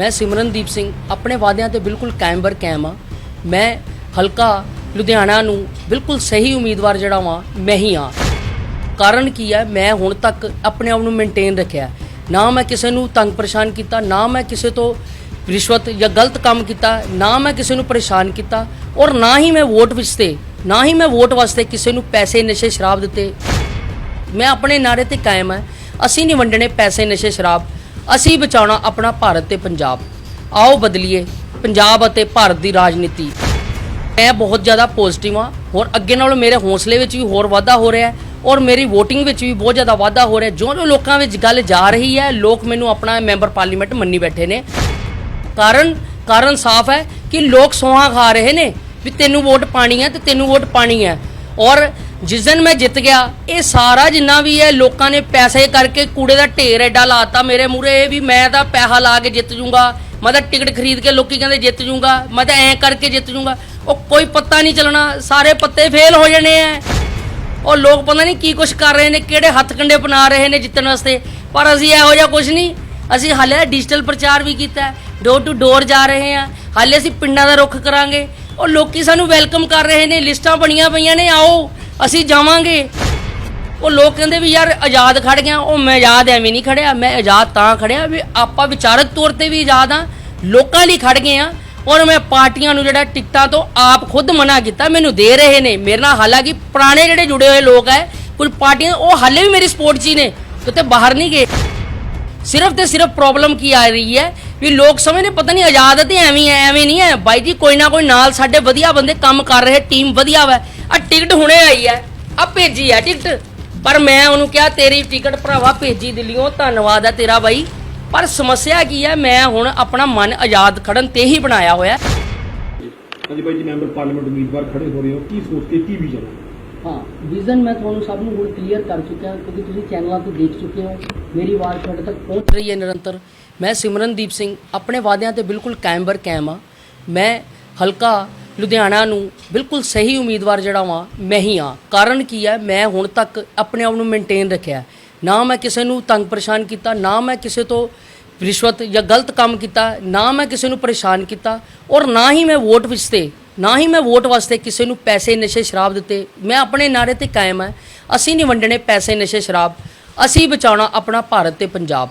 ਮੈਂ ਸਿਮਰਨਦੀਪ ਸਿੰਘ, ਆਪਣੇ ਵਾਅਦਿਆਂ ਤੇ ਬਿਲਕੁਲ ਕਾਇਮ ਬਰ ਕਾਇਮ ਆ ਮੈਂ ਹਲਕਾ ਲੁਧਿਆਣਾ ਨੂੰ ਬਿਲਕੁਲ ਸਹੀ ਉਮੀਦਵਾਰ ਜਿਹੜਾ ਵਾਂ, ਮੈਂ ਹੀ ਆ ਕਾਰਨ ਕੀ ਹੈ? ਮੈਂ ਹੁਣ ਤੱਕ ਆਪਣੇ ਆਪ ਨੂੰ ਮੇਨਟੇਨ ਰੱਖਿਆ ਨਾ ਮੈਂ ਕਿਸੇ ਨੂੰ ਤੰਗ ਪਰੇਸ਼ਾਨ ਕੀਤਾ, ਨਾ ਮੈਂ ਕਿਸੇ ਤੋਂ ਰਿਸ਼ਵਤ ਜਾਂ ਗਲਤ ਕੰਮ ਕੀਤਾ, ਨਾ ਮੈਂ ਕਿਸੇ ਨੂੰ ਪਰੇਸ਼ਾਨ ਕੀਤਾ ਔਰ ਨਾ ਹੀ ਮੈਂ ਵੋਟ ਵਿੱਚ 'ਤੇ, ਨਾ ਹੀ ਮੈਂ ਵੋਟ ਵਾਸਤੇ ਕਿਸੇ ਨੂੰ ਪੈਸੇ, ਨਸ਼ੇ, ਸ਼ਰਾਬ ਦਿੱਤੇ। ਮੈਂ ਆਪਣੇ ਨਾਰੇ ਤੇ ਕਾਇਮ ਹਾਂ। ਅਸੀਂ ਨਹੀਂ ਵੰਡਣੇ ਪੈਸੇ, ਨਸ਼ੇ, ਸ਼ਰਾਬ। ਅਸੀਂ ਬਚਾਉਣਾ ਆਪਣਾ ਭਾਰਤ ਤੇ ਪੰਜਾਬ। ਆਓ ਬਦਲੀਏ ਪੰਜਾਬ ਅਤੇ ਭਾਰਤ ਦੀ ਰਾਜਨੀਤੀ। ਮੈਂ ਬਹੁਤ ਜ਼ਿਆਦਾ ਪੋਜ਼ਿਟਿਵ ਹਾਂ। ਹੋਰ ਅੱਗੇ ਨਾਲੋਂ ਮੇਰੇ ਹੌਸਲੇ ਵਿੱਚ ਵੀ ਹੋਰ ਵਾਧਾ ਹੋ ਰਿਹਾ ਹੈ ਔਰ ਮੇਰੀ VOTING ਵਿੱਚ ਵੀ ਬਹੁਤ ਜ਼ਿਆਦਾ ਵਾਧਾ ਹੋ ਰਿਹਾ ਜੋ ਜੋ ਲੋਕਾਂ ਵਿੱਚ ਗੱਲ ਜਾ ਰਹੀ ਹੈ, ਲੋਕ ਮੈਨੂੰ ਆਪਣਾ ਮੈਂਬਰ ਪਾਰਲੀਮੈਂਟ ਮੰਨੀ ਬੈਠੇ ਨੇ। ਕਾਰਨ ਕਾਰਨ ਸਾਫ਼ ਹੈ ਕਿ ਲੋਕ ਸੋਹਾਂ ਖਾ ਰਹੇ ਨੇ ਵੀ ਤੈਨੂੰ ਵੋਟ ਪਾਣੀ ਹੈ ਤੇ ਤੈਨੂੰ ਵੋਟ ਪਾਣੀ ਹੈ। ਔਰ ਜਿਸ ਦਿਨ ਮੈਂ ਜਿੱਤ ਗਿਆ, ਇਹ ਸਾਰਾ ਜਿੰਨਾ ਵੀ ਹੈ, ਲੋਕਾਂ ਨੇ ਪੈਸੇ ਕਰਕੇ ਕੂੜੇ ਦਾ ਢੇਰ ਐਡਾ ਲਾਤਾ ਮੇਰੇ ਮੂਰੇ ਵੀ ਮੈਂ ਤਾਂ ਪੈਸਾ ਲਾ ਕੇ ਜਿੱਤ ਜੂੰਗਾ। ਮੈਂ ਤਾਂ ਟਿਕਟ ਖਰੀਦ ਕੇ ਲੋਕੀ ਕਹਿੰਦੇ ਜਿੱਤ ਜੂੰਗਾ। ਮੈਂ ਤਾਂ ਐਂ ਕਰਕੇ ਜਿੱਤ ਜੂੰਗਾ। ਉਹ ਕੋਈ ਪੱਤਾ ਨਹੀਂ ਚੱਲਣਾ, ਸਾਰੇ ਪੱਤੇ ਫੇਲ ਹੋ ਜਾਣੇ ਐ। ਉਹ ਲੋਕ ਪਤਾ ਨਹੀਂ ਕੀ ਕੁਛ ਕਰ ਰਹੇ ਨੇ, ਕਿਹੜੇ ਹੱਥ ਕੰਡੇ ਬਣਾ ਰਹੇ ਨੇ ਜਿੱਤਣ ਵਾਸਤੇ। ਪਰ ਅਸੀਂ ਇਹੋ ਜਿਹਾ ਕੁਛ ਨਹੀਂ। ਅਸੀਂ ਹਾਲੇ ਡਿਜੀਟਲ ਪ੍ਰਚਾਰ ਵੀ ਕੀਤਾ ਡੋਰ ਟੂ ਡੋਰ ਜਾ ਰਹੇ ਹਾਂ। ਹਾਲੇ ਅਸੀਂ ਪਿੰਡਾਂ ਦਾ ਰੁੱਖ ਕਰਾਂਗੇ। ਉਹ ਲੋਕੀ ਸਾਨੂੰ ਵੈਲਕਮ ਕਰ ਰਹੇ ਨੇ। ਲਿਸਟਾਂ ਬਣੀਆਂ ਪਈਆਂ ਨੇ, ਆਓ। ਅਸੀਂ ਜਾਵਾਂਗੇ। ਉਹ ਲੋਕ ਕਹਿੰਦੇ ਵੀ ਯਾਰ ਆਜ਼ਾਦ ਖੜ ਗਿਆ, ਉਹ ਮੈਂ ਆਜ਼ਾਦ ਐਵੇਂ ਨਹੀਂ ਖੜਿਆ, ਮੈਂ ਆਜ਼ਾਦ ਤਾਂ ਖੜਿਆ ਵੀ ਆਪਾਂ ਵਿਚਾਰਕ ਤੌਰ ਤੇ ਵੀ ਆਜ਼ਾਦ ਆ ਲੋਕਾਂ ਲਈ ਖੜ ਗਏ ਆ ਔਰ ਮੈਂ ਪਾਰਟੀਆਂ ਨੂੰ ਜਿਹੜਾ ਟਿਕਟਾਂ ਤੋਂ ਆਪ ਖੁਦ ਮਨਾ ਕੀਤਾ, ਮੈਨੂੰ ਦੇ ਰਹੇ ਨੇ। ਮੇਰੇ ਨਾਲ ਹਾਲਾਂਕਿ ਪੁਰਾਣੇ ਜਿਹੜੇ ਜੁੜੇ ਹੋਏ ਲੋਕ ਹੈ, ਕੁਝ ਪਾਰਟੀਆਂ, ਉਹ ਹਾਲੇ ਵੀ ਮੇਰੀ ਸਪੋਰਟ 'ਚ ਹੀ ਨੇ, ਕਿਤੇ ਬਾਹਰ ਨਹੀਂ ਗਏ। ਸਿਰਫ ਤੇ ਸਿਰਫ ਪ੍ਰੋਬਲਮ ਕੀ ਆ ਰਹੀ ਹੈ ਵੀ ਲੋਕ ਸਮਝਦੇ ਪਤਾ ਨਹੀਂ ਆਜ਼ਾਦ ਤੇ ਐਵੇਂ ਹੈ, ਐਵੇਂ ਨਹੀਂ ਹੈ। ਬਾਈ ਜੀ, ਕੋਈ ਨਾ ਕੋਈ ਨਾਲ ਸਾਡੇ ਵਧੀਆ ਬੰਦੇ ਕੰਮ ਕਰ ਰਹੇ, ਟੀਮ ਵਧੀਆ ਵਾ। ਆ ਟਿਕਟ ਹੁਣੇ ਆਈ ਹੈ ਆ ਭੇਜੀ ਹੈ ਟਿਕਟ। ਪਰ ਮੈਂ ਉਹਨੂੰ ਕਿਹਾ ਤੇਰੀ ਟਿਕਟ ਭਰਾਵਾ ਭੇਜੀ ਦਿੱਲੀੋਂ ਧੰਨਵਾਦ ਹੈ ਤੇਰਾ ਬਾਈ। ਪਰ ਸਮੱਸਿਆ ਕੀ ਹੈ ਮੈਂ ਹੁਣ ਆਪਣਾ ਮਨ ਆਜ਼ਾਦ ਖੜਨ ਤੇ ਹੀ ਬਣਾਇਆ ਹੋਇਆ। ਹੈ। ਹਾਂਜੀ ਬਾਈ ਜੀ ਮੈਂਬਰ ਪਾਰਲੀਮੈਂਟ ਉਮੀਦਵਾਰ ਖੜੇ ਹੋ ਰਹੇ ਹੋ। ਕੀ ਸੋਚ ਕੇ ਕੀ ਵਿਜ਼ਨ? ਹਾਂ ਵਿਜ਼ਨ ਮੈਂ ਤੁਹਾਨੂੰ ਸਭ ਨੂੰ ਹੁਣ ਕਲੀਅਰ ਕਰ ਚੁੱਕਿਆ ਕਿਉਂਕਿ ਤੁਸੀਂ ਚੈਨਲਾਂ ਤੇ ਦੇਖ ਚੁੱਕੇ ਹੋ। ਮੇਰੀ ਆਵਾਜ਼ ਤੁਹਾਡੇ ਤੱਕ ਪਹੁੰਚ ਰਹੀ ਹੈ ਨਿਰੰਤਰ। ਮੈਂ ਸਿਮਰਨਦੀਪ ਸਿੰਘ ਆਪਣੇ ਵਾਅਦਿਆਂ ਤੇ ਬਿਲਕੁਲ ਕਾਇਮ ਬਰ ਕਾਇਮ ਆ। ਮੈਂ ਹਲਕਾ ਲੁਧਿਆਣਾ ਨੂੰ ਬਿਲਕੁਲ ਸਹੀ ਉਮੀਦਵਾਰ ਜਿਹੜਾ ਵਾਂ, ਮੈਂ ਹੀ ਆ ਕਾਰਨ ਕੀ ਹੈ? ਮੈਂ ਹੁਣ ਤੱਕ ਆਪਣੇ ਆਪ ਨੂੰ ਮੇਨਟੇਨ ਰੱਖਿਆ ਨਾ ਮੈਂ ਕਿਸੇ ਨੂੰ ਤੰਗ ਪਰੇਸ਼ਾਨ ਕੀਤਾ, ਨਾ ਮੈਂ ਕਿਸੇ ਤੋਂ ਰਿਸ਼ਵਤ ਜਾਂ ਗਲਤ ਕੰਮ ਕੀਤਾ, ਨਾ ਮੈਂ ਕਿਸੇ ਨੂੰ ਪਰੇਸ਼ਾਨ ਕੀਤਾ ਔਰ ਨਾ ਹੀ ਮੈਂ ਵੋਟ ਵਿੱਚ 'ਤੇ, ਨਾ ਹੀ ਮੈਂ ਵੋਟ ਵਾਸਤੇ ਕਿਸੇ ਨੂੰ ਪੈਸੇ, ਨਸ਼ੇ, ਸ਼ਰਾਬ ਦਿੱਤੇ। ਮੈਂ ਆਪਣੇ ਨਾਰੇ ਤੇ ਕਾਇਮ ਹਾਂ। ਅਸੀਂ ਨਹੀਂ ਵੰਡਣੇ ਪੈਸੇ, ਨਸ਼ੇ, ਸ਼ਰਾਬ। ਅਸੀਂ ਬਚਾਉਣਾ ਆਪਣਾ ਭਾਰਤ ਤੇ ਪੰਜਾਬ।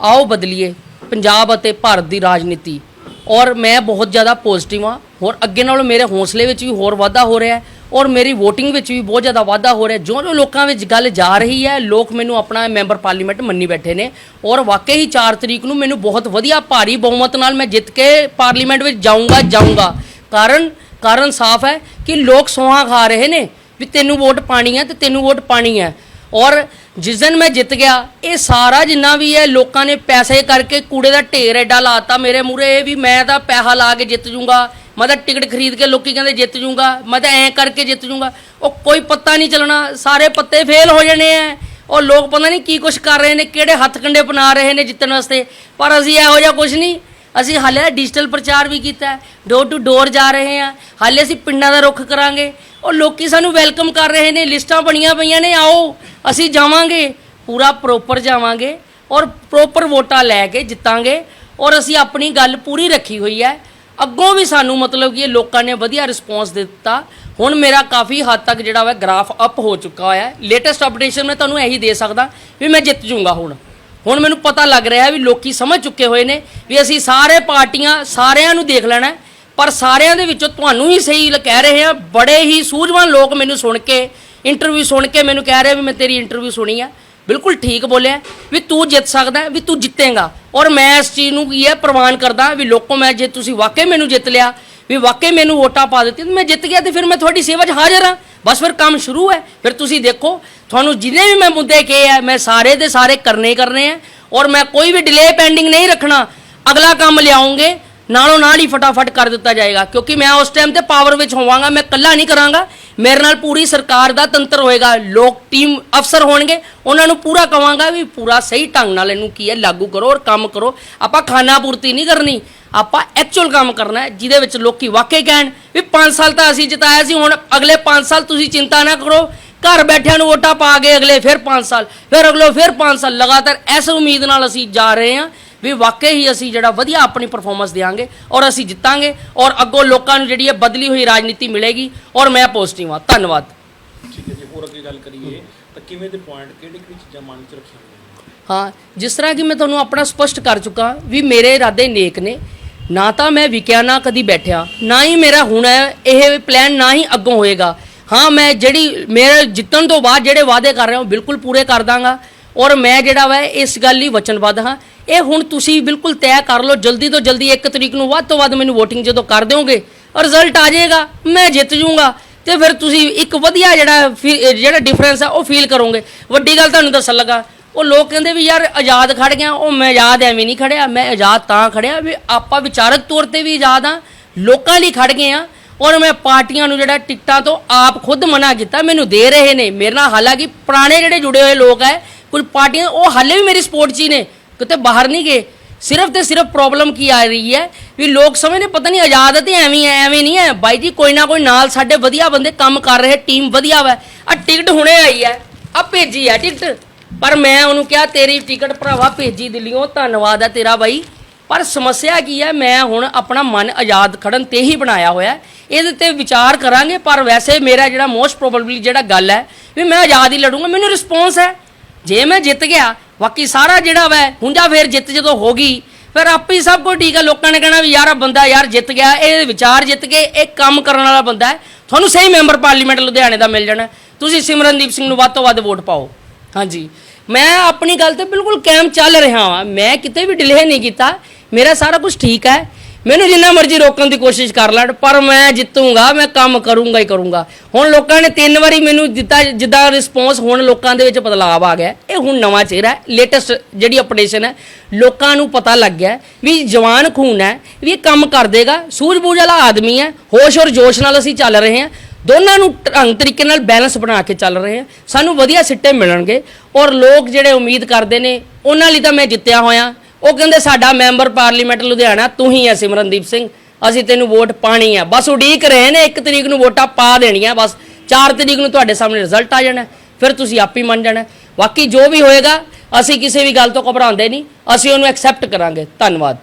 ਆਓ ਬਦਲੀਏ ਪੰਜਾਬ ਅਤੇ ਭਾਰਤ ਦੀ ਰਾਜਨੀਤੀ। ਔਰ ਮੈਂ ਬਹੁਤ ਜ਼ਿਆਦਾ ਪੋਜ਼ਿਟਿਵ ਹਾਂ। ਹੋਰ ਅੱਗੇ ਨਾਲੋਂ ਮੇਰੇ ਹੌਸਲੇ ਵਿੱਚ ਵੀ ਹੋਰ ਵਾਧਾ ਹੋ ਰਿਹਾ ਹੈ ਔਰ ਮੇਰੀ VOTING ਵਿੱਚ ਵੀ ਬਹੁਤ ਜ਼ਿਆਦਾ ਵਾਧਾ ਹੋ ਰਿਹਾ ਜੋ ਜੋ ਲੋਕਾਂ ਵਿੱਚ ਗੱਲ ਜਾ ਰਹੀ ਹੈ, ਲੋਕ ਮੈਨੂੰ ਆਪਣਾ ਮੈਂਬਰ ਪਾਰਲੀਮੈਂਟ ਮੰਨੀ ਬੈਠੇ ਨੇ ਔਰ ਵਾਕਈ ਹੀ 4 ਤਰੀਕ ਨੂੰ ਮੈਨੂੰ ਬਹੁਤ ਵਧੀਆ ਭਾਰੀ ਬਹੁਮਤ ਨਾਲ ਮੈਂ ਜਿੱਤ ਕੇ ਪਾਰਲੀਮੈਂਟ ਵਿੱਚ ਜਾਊਂਗਾ ਜਾਊਂਗਾ। ਕਾਰਨ ਕਾਰਨ ਸਾਫ਼ ਹੈ ਕਿ ਲੋਕ ਸੋਹਾਂ ਖਾ ਰਹੇ ਨੇ ਵੀ ਤੈਨੂੰ ਵੋਟ ਪਾਣੀ ਹੈ ਤੇ ਤੈਨੂੰ ਵੋਟ ਪਾਣੀ ਹੈ। ਔਰ ਜਿਸ ਦਿਨ ਮੈਂ ਜਿੱਤ ਗਿਆ, ਇਹ ਸਾਰਾ ਜਿੰਨਾ ਵੀ ਹੈ ਲੋਕਾਂ ਨੇ ਪੈਸੇ ਕਰਕੇ ਕੂੜੇ ਦਾ ਢੇਰ ਐਡਾ ਲਾਤਾ ਮੇਰੇ ਮੂਰੇ ਵੀ ਮੈਂ ਤਾਂ ਪੈਸਾ ਲਾ ਕੇ ਜਿੱਤ ਜੂੰਗਾ। ਮੈਂ ਤਾਂ ਟਿਕਟ ਖਰੀਦ ਕੇ ਲੋਕੀ ਕਹਿੰਦੇ ਜਿੱਤ ਜੂੰਗਾ, ਮੈਂ ਤਾਂ ਐਂ ਕਰਕੇ ਜਿੱਤ ਜੂੰਗਾ। ਉਹ ਕੋਈ ਪੱਤਾ ਨਹੀਂ ਚੱਲਣਾ, ਸਾਰੇ ਪੱਤੇ ਫੇਲ ਹੋ ਜਾਣੇ ਐ। ਉਹ ਲੋਕ ਪਤਾ ਨਹੀਂ ਕੀ ਕੁਛ ਕਰ ਰਹੇ ਨੇ, ਕਿਹੜੇ ਹੱਥ ਕੰਡੇ ਬਣਾ ਰਹੇ ਨੇ ਜਿੱਤਣ ਵਾਸਤੇ। ਪਰ ਅਸੀਂ ਇਹੋ ਜਿਹਾ ਕੁਝ ਨਹੀਂ। ਅਸੀਂ ਹਾਲੇ ਡਿਜੀਟਲ ਪ੍ਰਚਾਰ ਵੀ ਕੀਤਾ ਡੋਰ ਟੂ ਡੋਰ ਜਾ ਰਹੇ ਹਾਂ। ਹਾਲੇ ਅਸੀਂ ਪਿੰਡਾਂ ਦਾ ਰੁੱਖ ਕਰਾਂਗੇ। ਉਹ ਲੋਕੀ ਸਾਨੂੰ ਵੈਲਕਮ ਕਰ ਰਹੇ ਨੇ, ਲਿਸਟਾਂ ਬਣੀਆਂ ਪਈਆਂ ਨੇ, ਆਓ, ਅਸੀਂ ਜਾਵਾਂਗੇ। ਪੂਰਾ ਪ੍ਰੋਪਰ ਜਾਵਾਂਗੇ ਔਰ ਪ੍ਰੋਪਰ ਵੋਟਾਂ ਲੈ ਕੇ ਜਿੱਤਾਂਗੇ। ਔਰ ਅਸੀਂ ਆਪਣੀ ਗੱਲ ਪੂਰੀ ਰੱਖੀ ਹੋਈ ਹੈ। ਅੱਗੋਂ ਵੀ ਸਾਨੂੰ ਮਤਲਬ ਕਿ ਇਹ ਲੋਕਾਂ ਨੇ ਵਧੀਆ ਰਿਸਪੌਂਸ ਦਿੱਤਾ। ਹੁਣ ਮੇਰਾ ਕਾਫੀ ਹੱਦ ਤੱਕ ਜਿਹੜਾ ਵਾ ਗ੍ਰਾਫ ਅਪ ਹੋ ਚੁੱਕਾ ਹੋਇਆ ਹੈ। ਲੇਟੈਸਟ ਅਪਡੇਸ਼ਨ ਮੈਂ ਤੁਹਾਨੂੰ ਇਹੀ ਦੇ ਸਕਦਾ ਵੀ ਮੈਂ ਜਿੱਤ ਜੂੰਗਾ ਹੁਣ। ਹੁਣ ਮੈਨੂੰ ਪਤਾ ਲੱਗ ਰਿਹਾ ਵੀ ਲੋਕੀ ਸਮਝ ਚੁੱਕੇ ਹੋਏ ਨੇ ਵੀ ਅਸੀਂ ਸਾਰੇ ਪਾਰਟੀਆਂ ਸਾਰਿਆਂ ਨੂੰ ਦੇਖ ਲੈਣਾ ਪਰ ਸਾਰਿਆਂ ਦੇ ਵਿੱਚੋਂ ਤੁਹਾਨੂੰ ਹੀ ਸਹੀ ਕਹਿ ਰਹੇ ਆ ਬੜੇ ਹੀ ਸੂਝਵਾਨ ਲੋਕ ਮੈਨੂੰ ਸੁਣ ਕੇ ਇੰਟਰਵਿਊ ਸੁਣ ਕੇ ਮੈਨੂੰ ਕਹਿ ਰਹੇ ਵੀ ਮੈਂ ਤੇਰੀ ਇੰਟਰਵਿਊ ਸੁਣੀ ਆ। ਬਿਲਕੁਲ ਠੀਕ ਬੋਲਿਆ ਵੀ ਤੂੰ ਜਿੱਤ ਸਕਦਾ ਵੀ ਤੂੰ ਜਿੱਤੇਗਾ। ਔਰ ਮੈਂ ਇਸ ਚੀਜ਼ ਨੂੰ ਕੀ ਹੈ, ਪ੍ਰਵਾਨ ਕਰਦਾ ਵੀ ਲੋਕੋ, ਮੈਂ ਜੇ ਤੁਸੀਂ ਵਾਕਈ ਮੈਨੂੰ ਜਿੱਤ ਲਿਆ, ਵੀ ਵਾਕਈ ਮੈਨੂੰ ਵੋਟਾਂ ਪਾ ਦਿੱਤੀ ਮੈਂ ਜਿੱਤ ਗਿਆ ਤੇ ਫਿਰ ਮੈਂ ਤੁਹਾਡੀ ਸੇਵਾ 'ਚ ਹਾਜ਼ਰ ਹਾਂ। ਬਸ ਫਿਰ ਕੰਮ ਸ਼ੁਰੂ ਹੈ। ਫਿਰ ਤੁਸੀਂ ਦੇਖੋ, ਤੁਹਾਨੂੰ ਜਿੰਨੇ ਵੀ ਮੈਂ ਮੁੱਦੇ ਕਹੇ ਆ, ਮੈਂ ਸਾਰੇ ਦੇ ਸਾਰੇ ਕਰਨੇ ਹੀ ਕਰਨੇ ਆ, ਔਰ ਮੈਂ ਕੋਈ ਵੀ ਡਿਲੇ ਪੈਂਡਿੰਗ ਨਹੀਂ ਰੱਖਣਾ। ਅਗਲਾ ਕੰਮ ਲਿਆਉਂਗੇ, ਨਾਲੋਂ ਨਾਲ ਹੀ ਫਟਾਫਟ ਕਰ ਦਿੱਤਾ ਜਾਏਗਾ, ਕਿਉਂਕਿ ਮੈਂ ਉਸ ਟਾਈਮ ਤੇ ਪਾਵਰ ਵਿੱਚ ਹੋਵਾਂਗਾ, ਮੈਂ ਇਕੱਲਾ ਨਹੀਂ ਕਰਾਂਗਾ। ਮੇਰੇ ਨਾਲ ਪੂਰੀ ਸਰਕਾਰ ਦਾ ਤੰਤਰ ਹੋਏਗਾ, ਲੋਕ ਟੀਮ ਅਫਸਰ ਹੋਣਗੇ, ਉਹਨਾਂ ਨੂੰ ਪੂਰਾ ਕਵਾਂਗਾ ਵੀ ਪੂਰਾ ਸਹੀ ਢੰਗ ਨਾਲ ਇਹਨੂੰ ਕੀ ਹੈ, ਲਾਗੂ ਕਰੋ ਔਰ ਕੰਮ ਕਰੋ। ਆਪਾਂ ਖਾਨਾ ਪੂਰਤੀ ਨਹੀਂ ਕਰਨੀ, ਆਪਾਂ ਐਕਚੁਅਲ ਕੰਮ ਕਰਨਾ ਹੈ, ਜਿਹਦੇ ਵਿੱਚ ਲੋਕੀ ਵਾਕਈ ਕਹਿਣ ਵੀ 5 ਸਾਲ ਤਾਂ ਅਸੀਂ ਜਿਤਾਇਆ ਸੀ, ਹੁਣ ਅਗਲੇ 5 ਸਾਲ ਤੁਸੀਂ ਚਿੰਤਾ ਨਾ ਕਰੋ। ਘਰ ਬੈਠਿਆਂ ਨੂੰ ਵੋਟਾਂ ਪਾ ਕੇ ਅਗਲੇ ਫਿਰ 5 ਸਾਲ, ਫਿਰ ਅਗਲੇ ਫਿਰ 5 ਸਾਲ। ਲਗਾਤਾਰ ਇਸ ਉਮੀਦ ਨਾਲ ਅਸੀਂ ਜਾ ਰਹੇ ਹਾਂ ਵੀ ਵਾਕਈ ਹੀ ਅਸੀਂ ਜਿਹੜਾ ਵਧੀਆ ਆਪਣੀ ਪਰਫਾਰਮੈਂਸ ਦੇਵਾਂਗੇ ਔਰ ਅਸੀਂ ਜਿੱਤਾਂਗੇ ਔਰ ਅੱਗੋਂ ਲੋਕਾਂ ਨੂੰ ਜਿਹੜੀ ਹੈ ਬਦਲੀ ਹੋਈ ਰਾਜਨੀਤੀ ਮਿਲੇਗੀ ਔਰ ਮੈਂ ਪੋਜ਼ਿਟਿਵ ਹਾਂ। ਧੰਨਵਾਦ। ਠੀਕ ਹੈ ਜੀ ਹੋਰ ਅੱਗੇ ਗੱਲ ਕਰੀਏ ਤਾਂ ਕਿਵੇਂ ਦੇ ਪੁਆਇੰਟ ਕਿਹੜੀ ਕਿਹੜੀ ਚੀਜ਼ਾਂ ਮਨ 'ਚ ਨੇ? ਹਾਂ ਜਿਸ ਤਰ੍ਹਾਂ ਕਿ ਮੈਂ ਤੁਹਾਨੂੰ ਆਪਣਾ ਸਪਸ਼ਟ ਕਰ ਚੁੱਕਾ ਵੀ ਮੇਰੇ ਇਰਾਦੇ ਨੇਕ ਨੇ ਨਾ ਤਾਂ ਮੈਂ ਵਿਕਿਆ ਨਾ ਕਦੀ ਬੈਠਿਆ ਨਾ ਹੀ ਮੇਰਾ ਹੁਣ ਇਹ ਪਲਾਨ ਨਾ ਹੀ ਅੱਗੋਂ ਹੋਏਗਾ। ਹਾਂ ਮੈਂ ਜਿਹੜੀ ਮੇਰੇ ਜਿੱਤਣ ਤੋਂ ਬਾਅਦ ਜਿਹੜੇ ਵਾਅਦੇ ਕਰ ਰਿਹਾ ਹਾਂ ਬਿਲਕੁਲ ਪੂਰੇ ਕਰ ਦਾਂਗਾ। ਔਰ ਮੈਂ ਜਿਹੜਾ ਵਾ ਇਸ ਗੱਲ ਲਈ ਵਚਨਬੱਧ ਹਾਂ। ਇਹ ਹੁਣ ਤੁਸੀਂ ਬਿਲਕੁਲ ਤੈਅ ਕਰ ਲਓ, ਜਲਦੀ ਤੋਂ ਜਲਦੀ 1 ਤਰੀਕ ਨੂੰ ਵੱਧ ਤੋਂ ਵੱਧ ਮੈਨੂੰ VOTING ਜਦੋਂ ਕਰ ਦਿਓਗੇ ਰਿਜ਼ਲਟ ਆ ਜਾਏਗਾ, ਮੈਂ ਜਿੱਤ ਜੂੰਗਾ ਤੇ ਫਿਰ ਤੁਸੀਂ ਇੱਕ ਵਧੀਆ ਜਿਹੜਾ ਫੀ- ਜਿਹੜਾ ਡਿਫਰੈਂਸ ਆ ਉਹ ਫੀਲ ਕਰੋਗੇ। ਵੱਡੀ ਗੱਲ ਤੁਹਾਨੂੰ ਦੱਸਣ ਲੱਗਾ, ਉਹ ਲੋਕ ਕਹਿੰਦੇ ਵੀ ਯਾਰ ਆਜ਼ਾਦ ਖੜ ਗਿਆ, ਉਹ ਮੈਂ ਆਜ਼ਾਦ ਐਵੇਂ ਨਹੀਂ ਖੜਿਆ, ਮੈਂ ਆਜ਼ਾਦ ਤਾਂ ਖੜਿਆ ਵੀ ਆਪਾਂ ਵਿਚਾਰਕ ਤੌਰ ਤੇ ਵੀ ਆਜ਼ਾਦ ਆ ਲੋਕਾਂ ਲਈ ਖੜ ਗਏ ਆ ਔਰ ਮੈਂ ਪਾਰਟੀਆਂ ਨੂੰ ਜਿਹੜਾ ਟਿਕਟਾਂ ਤੋਂ ਆਪ ਖੁਦ ਮਨਾ ਕੀਤਾ, ਮੈਨੂੰ ਦੇ ਰਹੇ ਨੇ। ਮੇਰੇ ਨਾਲ ਹਾਲਾਂਕਿ ਪੁਰਾਣੇ ਜਿਹੜੇ ਜੁੜੇ ਹੋਏ ਲੋਕ ਹੈ ਕੁਝ ਪਾਰਟੀਆਂ, ਉਹ ਹਾਲੇ ਵੀ ਮੇਰੀ ਸਪੋਰਟ 'ਚ ਹੀ ਨੇ, ਕਿਤੇ ਬਾਹਰ ਨਹੀਂ ਗਏ। ਸਿਰਫ ਤੇ ਸਿਰਫ ਪ੍ਰੋਬਲਮ ਕੀ ਆ ਰਹੀ ਹੈ ਵੀ ਲੋਕ ਸਮਝਦੇ ਪਤਾ ਨਹੀਂ ਆਜ਼ਾਦ ਤੇ ਐਵੇਂ ਹੈ, ਐਵੇਂ ਨਹੀਂ ਹੈ। ਬਾਈ ਜੀ, ਕੋਈ ਨਾ ਕੋਈ ਨਾਲ ਸਾਡੇ ਵਧੀਆ ਬੰਦੇ ਕੰਮ ਕਰ ਰਹੇ ਟੀਮ ਵਧੀਆ ਵਾ। ਆ ਟਿਕਟ ਹੁਣੇ ਆਈ ਹੈ ਆ ਭੇਜੀ ਹੈ ਟਿਕਟ ਪਰ ਮੈਂ ਉਹਨੂੰ ਕਿਹਾ, ਤੇਰੀ ਟਿਕਟ ਭਰਾਵਾ ਭੇਜੀ ਦਿੱਲੀੋਂ ਧੰਨਵਾਦ ਹੈ ਤੇਰਾ ਬਾਈ। ਪਰ ਸਮੱਸਿਆ ਕੀ ਹੈ, ਮੈਂ ਹੁਣ ਆਪਣਾ ਮਨ ਆਜ਼ਾਦ ਖੜਨ ਤੇ ਹੀ ਬਣਾਇਆ ਹੋਇਆ ਇਹਦੇ ਤੇ ਵਿਚਾਰ ਕਰਾਂਗੇ, ਪਰ ਵੈਸੇ ਮੇਰਾ ਜਿਹੜਾ ਮੋਸਟ ਪ੍ਰੋਬਬਲੀ ਜਿਹੜਾ ਗੱਲ ਹੈ, ਵੀ ਮੈਂ ਆਜ਼ਾਦ ਹੀ ਲੜੂੰਗਾ, ਮੈਨੂੰ ਰਿਸਪੌਂਸ ਹੈ। ਜੇ ਮੈਂ ਜਿੱਤ ਗਿਆ, ਬਾਕੀ ਸਾਰਾ ਜਿਹੜਾ ਵੈ ਹੁੰਜਾ ਫੇਰ ਜਿੱਤ ਜਦੋਂ ਹੋ ਗਈ, ਫਿਰ ਆਪੇ ਹੀ ਸਭ ਕੁਝ ਠੀਕ ਆ ਲੋਕਾਂ ਨੇ ਕਹਿਣਾ ਵੀ ਯਾਰ ਆ ਬੰਦਾ ਯਾਰ ਜਿੱਤ ਗਿਆ, ਇਹ ਵਿਚਾਰ ਜਿੱਤ ਕੇ ਇਹ ਕੰਮ ਕਰਨ ਵਾਲਾ ਬੰਦਾ ਹੈ। ਤੁਹਾਨੂੰ ਸਹੀ ਮੈਂਬਰ ਪਾਰਲੀਮੈਂਟ ਲੁਧਿਆਣੇ ਦਾ ਮਿਲ ਜਾਣਾ। ਤੁਸੀਂ ਸਿਮਰਨਦੀਪ ਸਿੰਘ ਨੂੰ ਵੱਧ ਤੋਂ ਵੱਧ ਵੋਟ ਪਾਓ। ਹਾਂਜੀ। ਮੈਂ ਆਪਣੀ ਗੱਲ ਤੇ ਬਿਲਕੁਲ ਕਾਇਮ ਚੱਲ ਰਿਹਾ ਹਾਂ ਮੈਂ ਕਿਤੇ ਵੀ ਡਿਲੇ ਨਹੀਂ ਕੀਤਾ। ਮੇਰਾ ਸਾਰਾ ਕੁਝ ਠੀਕ ਹੈ। ਮੈਨੂੰ ਜਿੰਨਾ ਮਰਜ਼ੀ ਰੋਕਣ ਦੀ ਕੋਸ਼ਿਸ਼ ਕਰ ਲੈਣ ਪਰ ਮੈਂ ਜਿੱਤੂੰਗਾ, ਮੈਂ ਕੰਮ ਕਰੂੰਗਾ ਹੀ ਕਰੂੰਗਾ। ਹੁਣ ਲੋਕਾਂ ਨੇ ਤਿੰਨ ਵਾਰੀ ਮੈਨੂੰ ਦਿੱਤਾ, ਜਿੱਦਾਂ ਰਿਸਪੌਂਸ ਹੁਣ ਲੋਕਾਂ ਦੇ ਵਿੱਚ ਬਦਲਾਅ ਆ ਗਿਆ। ਇਹ ਹੁਣ ਨਵਾਂ ਚਿਹਰਾ ਹੈ ਲੇਟੈਸਟ ਜਿਹੜੀ ਅਪਡੇਸ਼ਨ ਹੈ, ਲੋਕਾਂ ਨੂੰ ਪਤਾ ਲੱਗ ਗਿਆ ਵੀ ਜਵਾਨ ਖੂਨ ਹੈ, ਵੀ ਇਹ ਕੰਮ ਕਰ ਦੇਗਾ। ਸੂਝ-ਬੂਝ ਵਾਲਾ ਆਦਮੀ ਹੈ, ਹੋਸ਼ ਔਰ ਜੋਸ਼ ਨਾਲ ਅਸੀਂ ਚੱਲ ਰਹੇ ਹਾਂ। ਦੋਨਾਂ ਨੂੰ ਢੰਗ ਤਰੀਕੇ ਨਾਲ ਬੈਲੈਂਸ ਬਣਾ ਕੇ ਚੱਲ ਰਹੇ ਹਾਂ। ਸਾਨੂੰ ਵਧੀਆ ਸਿੱਟੇ ਮਿਲਣਗੇ ਔਰ ਲੋਕ ਜਿਹੜੇ ਉਮੀਦ ਕਰਦੇ ਨੇ, ਉਹਨਾਂ ਲਈ ਤਾਂ ਮੈਂ ਜਿੱਤਿਆ ਹੋਇਆ। ਉਹ ਕਹਿੰਦੇ ਸਾਡਾ ਮੈਂਬਰ ਪਾਰਲੀਮੈਂਟ ਲੁਧਿਆਣਾ, ਤੂੰ ਹੀ ਹੈ ਸਿਮਰਨਦੀਪ ਸਿੰਘ। ਅਸੀਂ ਤੈਨੂੰ ਵੋਟ ਪਾਣੀ ਆ। ਬਸ ਉਡੀਕ ਰਹੇ ਨੇ, ਇੱਕ ਤਰੀਕ ਨੂੰ ਵੋਟਾਂ ਪਾ ਦੇਣੀਆਂ, ਬਸ 4 ਤਰੀਕ ਨੂੰ ਤੁਹਾਡੇ ਸਾਹਮਣੇ ਰਿਜ਼ਲਟ ਆ ਜਾਣਾ। ਫਿਰ ਤੁਸੀਂ ਆਪ ਹੀ ਮੰਨ ਜਾਣਾ। ਬਾਕੀ ਜੋ ਵੀ ਹੋਏਗਾ, ਅਸੀਂ ਕਿਸੇ ਵੀ ਗੱਲ ਤੋਂ ਘਬਰਾਉਂਦੇ ਨਹੀਂ। ਅਸੀਂ ਉਹਨੂੰ ਐਕਸੈਪਟ ਕਰਾਂਗੇ। ਧੰਨਵਾਦ।